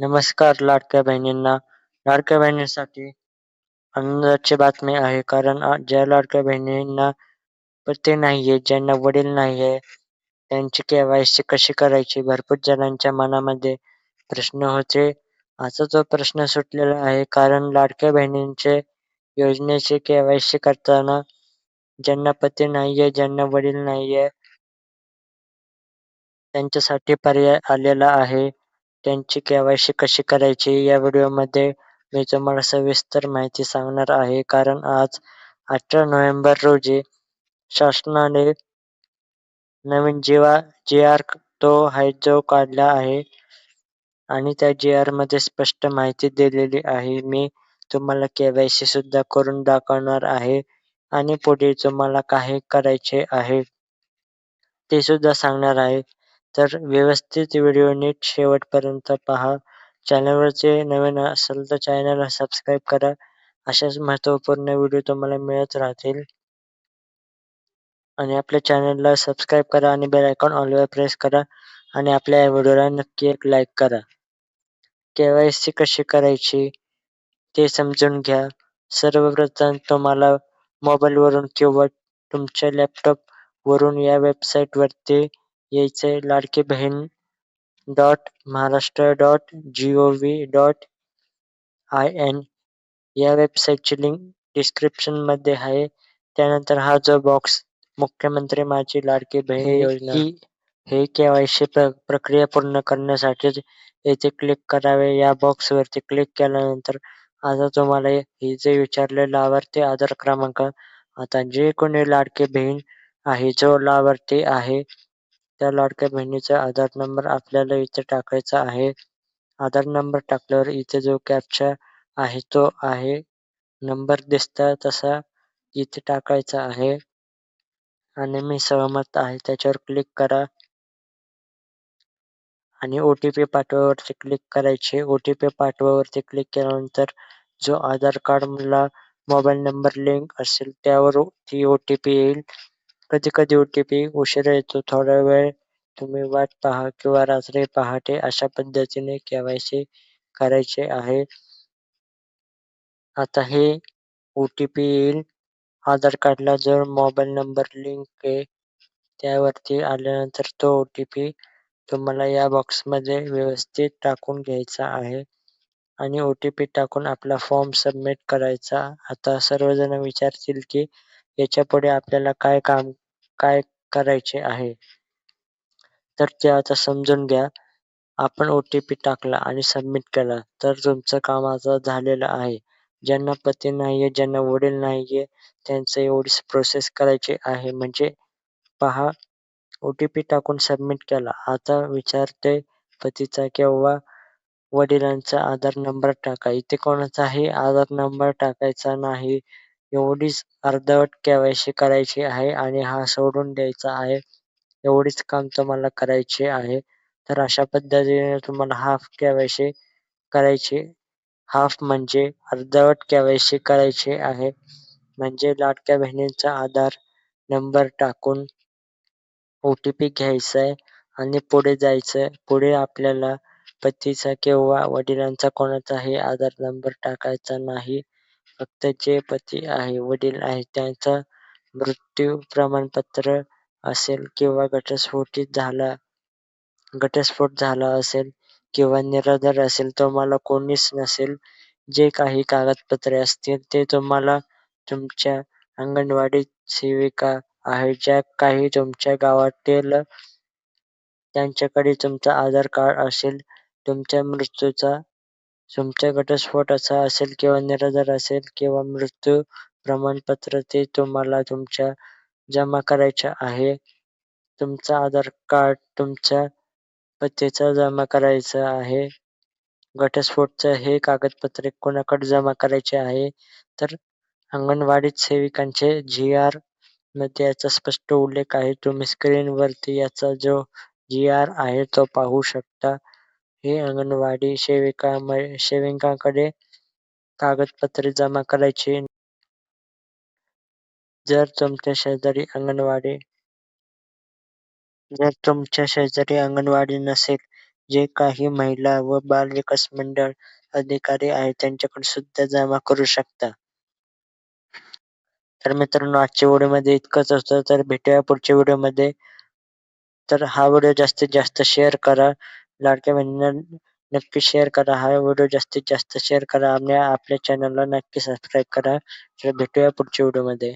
नमस्कार लाडक्या बहिणींना. लाडक्या बहिणींसाठी आनंदाची बातमी आहे कारण ज्या लाडक्या बहिणींना पती नाहीये ज्यांना वडील नाहीये त्यांची केवायसी कशी करायची? भरपूर जणांच्या मनामध्ये प्रश्न होते. आता तो प्रश्न सुटलेला आहे कारण लाडक्या बहिणींचे योजनेची केवायसी करताना ज्यांना पती नाहीये ज्यांना वडील नाहीये त्यांच्यासाठी पर्याय आलेला आहे. त्यांची केवायसी कशी करायची या व्हिडिओमध्ये मी तुम्हाला सविस्तर माहिती सांगणार आहे. कारण आज अठरा नोव्हेंबर रोजी शासनाने नवीन जीवा जी आर तो आहे जो काढला आहे आणि त्या जी आरमध्ये स्पष्ट माहिती दिलेली आहे. मी तुम्हाला केवायसी सुद्धा करून दाखवणार आहे आणि पुढे तुम्हाला काय करायचे आहे ते सुद्धा सांगणार आहे. तर व्यवस्थित व्हिडिओ नीट शेवटपर्यंत पहा. चॅनलवरचे नवीन असेल तर चॅनलला सबस्क्राईब करा. अशाच महत्त्वपूर्ण व्हिडिओ तुम्हाला मिळत राहतील. आणि आपल्या चॅनलला सबस्क्राईब करा आणि बेल आयकॉन ऑलवर प्रेस करा. आणि आपल्या या व्हिडिओला नक्की एक लाईक करा. केवायसी कशी करायची ते समजून घ्या. सर्वप्रथम तुम्हाला मोबाईलवरून किंवा तुमच्या लॅपटॉपवरून या वेबसाईटवरती यायचंय. Ladki Bahin dot Maharashtra dot G O V dot I N या वेबसाईटची लिंक डिस्क्रिप्शनमध्ये आहे. त्यानंतर हा जो बॉक्स मुख्यमंत्री माझी लाडकी बहीण योजना हे केवायसी प्रक्रिया पूर्ण करण्यासाठी येथे क्लिक करावे. या बॉक्स वरती क्लिक केल्यानंतर आता तुम्हाला हे जे विचारले लाभार्थी आधार क्रमांक आता जे कोणी लाडकी बहीण आहे जो लाभार्थी आहे त्या लाडक्या बहिणीचा आधार नंबर आपल्याला इथे टाकायचा आहे. आधार नंबर टाकल्यावर इथे जो कॅप्चा आहे तो आहे. नंबर दिसता तसा इथे टाकायचा आहे. आणि मी सहमत आहे त्याच्यावर क्लिक करा. आणि ओ टी पी पाठवावरती क्लिक करायचे. ओ टी पी पाठवावरती क्लिक केल्यानंतर जो आधार कार्डला मोबाईल नंबर लिंक असेल त्यावर ती ओ टी पी येईल. कधी कधी ओ टी पी उशिरा येतो थोडा वेळ तुम्ही वाट पहा किंवा रात्री पहाटे अशा पद्धतीने केवायसी करायचे आहे. आता हे ओ टी पी येईल. आधार कार्डला जर मोबाईल नंबर लिंक आहे त्यावरती आल्यानंतर तो ओ टी पी तुम्हाला या बॉक्समध्ये व्यवस्थित टाकून घ्यायचा आहे आणि ओ टी पी टाकून आपला फॉर्म सबमिट करायचा. आता सर्वजण विचारतील की याच्यापुढे आपल्याला काय काम काय करायचे आहे? तर ते आता समजून घ्या. आपण ओ टी पी टाकला आणि सबमिट केला. तर तुमचं काम आता झालेलं आहे. ज्यांना पती नाहीये ज्यांना वडील नाहीये त्यांचं एवढीच प्रोसेस करायची आहे. म्हणजे पहा ओटीपी टाकून सबमिट केला. आता विचारते पतीचा किंवा वडिलांचा आधार नंबर टाका. इथे कोणाचाही आधार नंबर टाकायचा नाही. एवढीच अर्धवट केवायसी करायची आहे आणि हा सोडून द्यायचा आहे. एवढीच काम तुम्हाला करायची आहे. तर अशा पद्धतीने तुम्हाला हाफ केवायसी करायची हाफ म्हणजे अर्धवट केवायसी करायची आहे. म्हणजे लाडक्या बहिणींचा आधार नंबर टाकून ओ टी पी घ्यायचा घ्यायचाय आणि पुढे जायचं पुढे आपल्याला पतीचा किंवा वडिलांचा कोणाचाही आधार नंबर टाकायचा नाही. त्याचे पती आहे वडील आहे त्यांचा मृत्यू प्रमाणपत्र असेल किंवा घटस्फोटित झाला घटस्फोट झाला असेल किंवा निराधार असेल तुम्हाला कोणीच नसेल जे काही कागदपत्रे असतील ते तुम्हाला तुमच्या अंगणवाडी सेविका आहेत ज्या काही तुमच्या गावातील त्यांच्याकडे तुमचा आधार कार्ड असेल तुमच्या मृत्यूचा तुमच्या घटस्फोटाचा असेल किंवा निराधार असेल किंवा मृत्यू प्रमाणपत्र ते तुम्हाला तुमच्या जमा करायचे आहे. तुमचा आधार कार्ड तुमच्या पत्तीचा जमा करायचा आहे. घटस्फोटचं हे कागदपत्रे कोणाकडे जमा करायचे आहे? तर अंगणवाडीत सेविकांचे जी आरमध्ये याचा स्पष्ट उल्लेख आहे. तुम्ही स्क्रीनवरती याचा जो जी आर आहे तो पाहू शकता. हे अंगणवाडी सेविका सेविकांकडे कागदपत्रे जमा करायची. जर तुमच्या शेजारी अंगणवाडी जर तुमच्या शेजारी अंगणवाडी नसेल जे काही महिला व बाल विकास मंडळ अधिकारी आहेत त्यांच्याकडे सुद्धा जमा करू शकता. तर मित्रांनो आजच्या व्हिडिओमध्ये इतकंच असतं. तर भेटूया पुढच्या व्हिडिओमध्ये. तर हा व्हिडिओ जास्तीत जास्त शेअर करा. लाडक्या बहिणींना नक्की शेअर करा. हा व्हिडिओ जास्तीत जास्त शेअर करा आणि आपल्या चॅनलला नक्की सबस्क्राईब करा. तर भेटूया पुढच्या व्हिडिओमध्ये